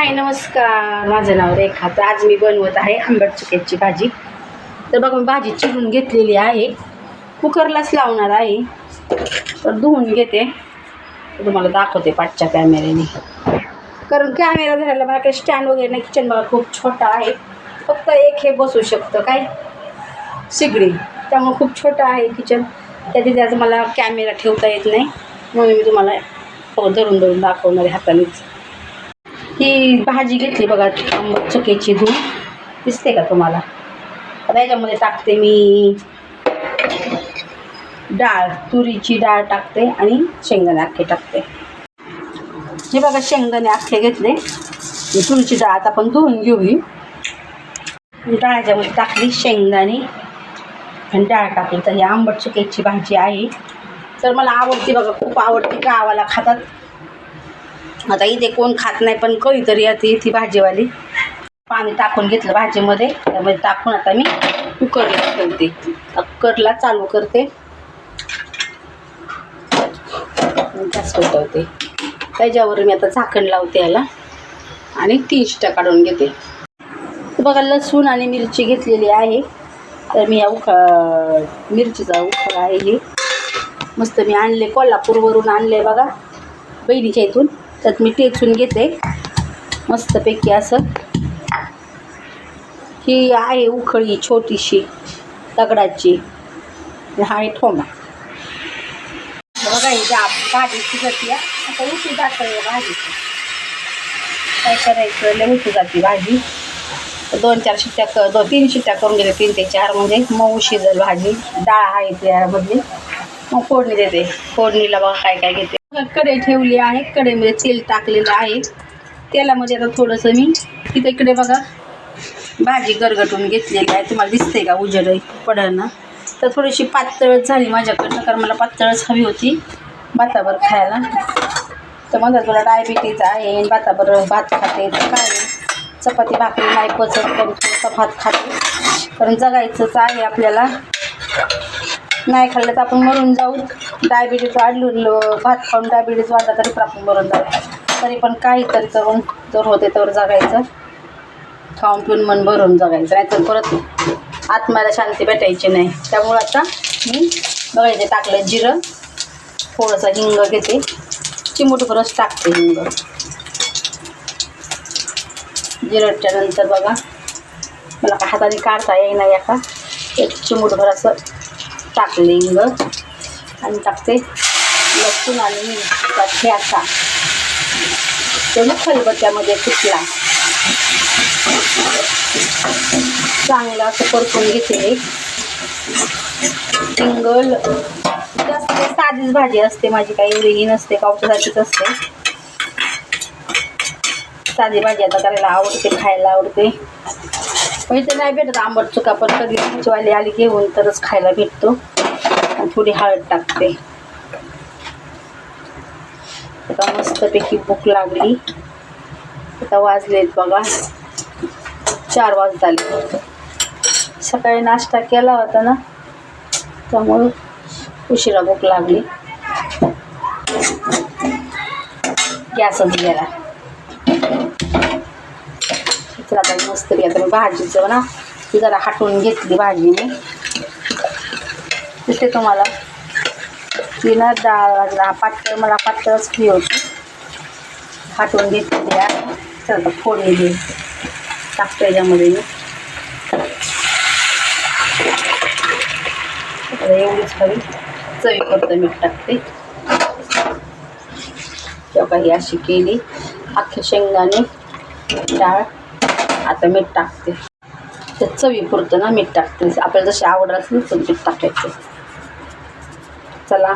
हाय नमस्कार. माझं नाव रेखा. तर आज मी बनवत आहे आंबट चुक्याची भाजी. तर बघा मी भाजी चिरून घेतलेली आहे. कुकरलाच लावणार आहे. तर धुवून घेते. तुम्हाला दाखवते पाठच्या कॅमेऱ्याने कारण कॅमेरा धरायला मला काही स्टँड वगैरे नाही. किचन बघा खूप छोटा आहे. फक्त एक हे बसू शकतं काय? शिगडी. त्यामुळे खूप छोटं आहे किचन त्याची त्याचं मला कॅमेरा ठेवता येत नाही. म्हणून मी तुम्हाला हो, धरून धरून दाखवणार आहे हातानेच. ही भाजी घेतली बघा आंबट चुक्याची धूळ दिसते का तुम्हाला? आता याच्यामध्ये टाकते मी डाळ तुरीची डाळ टाकते आणि शेंगदाणे अख्खे टाकते. हे बघा शेंगदाणे अख्खे घेतले. तुरीची डाळ आता आपण धुवून घेऊ डाळ्याच्यामध्ये टाकली शेंगदाणे. आणि डाळ टाकली. तर ही आंबट चुक्याची भाजी आहे. तर मला आवडते बघा खूप आवडते. गावाला खातात. आता इथे कोण खात नाही पण कधीतरी येते ती भाजीवाली. पाणी टाकून घेतलं भाजीमध्ये. त्यामध्ये टाकून आता मी कुकरला ठेवते. कुकरला चालू करते. गॅस त्याच्यावर मी आता झाकण लावते याला. आणि तीन शिट्या काढून घेते. बघा लसूण आणि मिरची घेतलेली आहे. तर मी या उखा मिरचीचा उखळा आहे हे. मस्त मी आणले कोल्हापूरवरून आणले बघा. बहिणीच्या इथून. त्यात मी टेचून घेते. मस्तपैकी असं. ही आहे उखळी छोटीशी दगडाची. हा आहे ठोमा बघा ही भाजीची भाजी आता उशी जातं भाजी. काय करायचं? लय उशी जाते भाजी. दोन चार शिट्ट्या क दोन तीन शिट्ट्या करून घेते तीन ते चार. म्हणजे मऊ शिजल भाजी. डाळ आहे त्यामधली. मग फोडणी देते. फोडणीला बघा काय काय घेते. कढई ठेवली आहे कढईमध्ये म्हणजे तेल टाकलेलं आहे. तेलामध्ये म्हणजे आता थोडंसं मी तिथे इकडे बघा भाजी गरगटून घेतलेली आहे. तुम्हाला दिसते का उजेड पडणं तर थोडीशी पातळच झाली माझ्याकडनं कारण मला पातळच हवी होती भातावर खायला. तर माझा तुला डायबिटीज आहे आणि भातावर भात खाते. तर काय चपाती भाकरी नाही पचत करून थोडंसं भात खाते. कारण जगायचंच आहे आपल्याला. नाही खाल्लं तर आपण मरून जाऊ. डायबिटीज वाढलं भात खाऊन डायबिटीज वाढला तरी पण आपण मरून जाऊ. तरी पण काहीतरी करून जर होते तर जगायचं. खाऊन पिऊन मन भरून जगायचं. नाहीतर परत आत्म्याला शांती भेटायची नाही. त्यामुळं आता मी बघायचे टाकलं जिरं. थोडंसं हिंग घेते. चिमूटभरच टाकते हिंग. जिरटच्या नंतर बघा. मला का हाताने काढता येईना एका. एक चिमूटभर असं टाकले हिंग आणि टाकते. लसूण आणि मिरचीचा ठ्याचा ते मग खलबत्त्यामध्ये फुटला चांगलं असं परतून घेते हिंगल. जास्त साधीच भाजी असते माझी काही एवढी नसते पावसासाठीच असते. साधी भाजी आता करायला आवडते खायला आवडते. इथे नाही भेटत. आंबट चुका पण कधी भाजीवाली आली घेऊन तरच खायला भेटतो. आणि थोडी हळद टाकते. आता मस्तपैकी भूक लागली. आता वाजलेत बघा. चार वाजता आले सकाळी नाश्ता केला होता ना? त्यामुळं उशिरा भूक लागली. गॅसच गेला. चला आता मस्त आता मी भाजीचं ना. ती जरा हाटून घेतली भाजी मी तिथे तुम्हाला? ती ना डाळ जरा पातळ मला पातळच फ्री होती. हाटून घेतली आहे. आता फोडणी दे टाकतो याच्यामध्ये मी. एवढीच हवी. चवी करतो मीठ टाकते. तेव्हा काही अशी केली. अख्खे शेंगदाणे डाळ. आता मीठ टाकते. ते चवी पुरतं ना मीठ टाकते. आपल्याला जशी आवड असेल तर मीठ टाकायचं. चला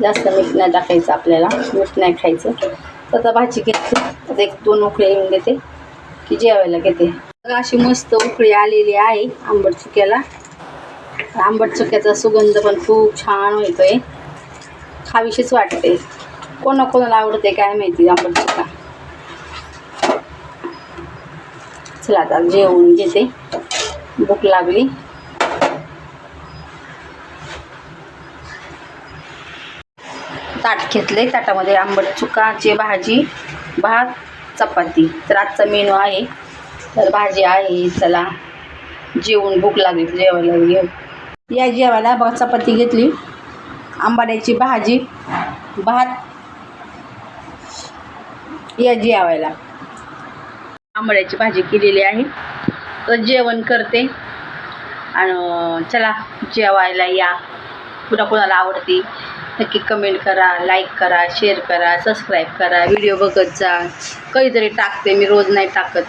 जास्त मीठ नाही टाकायचं आपल्याला. मीठ नाही खायचं. तर आता भाजी घेते. आता एक दोन उकळी येऊन घेते की जेवायला घेते. अशी मस्त उकळी आलेली आहे आंबट चुक्याला. आंबट चुक्याचा सुगंध पण खूप छान होतोय. खावीशीच वाटते. कोणा कोणाला आवडते काय माहिती आंबट चुका? चला आता जेवून घेते भूक लागली. ताट घेतले ताटामध्ये आंबट चुकाची भाजी भात चपाती. तर आजचा मेनू आहे. तर भाजी आहे. चला. जेवण भूक लागली जेवायला घेऊ. या जेवायला बघा चपाती घेतली. आंबाड्याची भाजी भात. या जेवायला. आंबळ्याची भाजी केलेली आहे. तर जेवण करते. आणि चला जेवायला या. कुणा कुणाला आवडते नक्की कमेंट करा लाईक करा शेअर करा सबस्क्राईब करा. व्हिडिओ बघत जा. कधीतरी टाकते मी रोज नाही टाकत.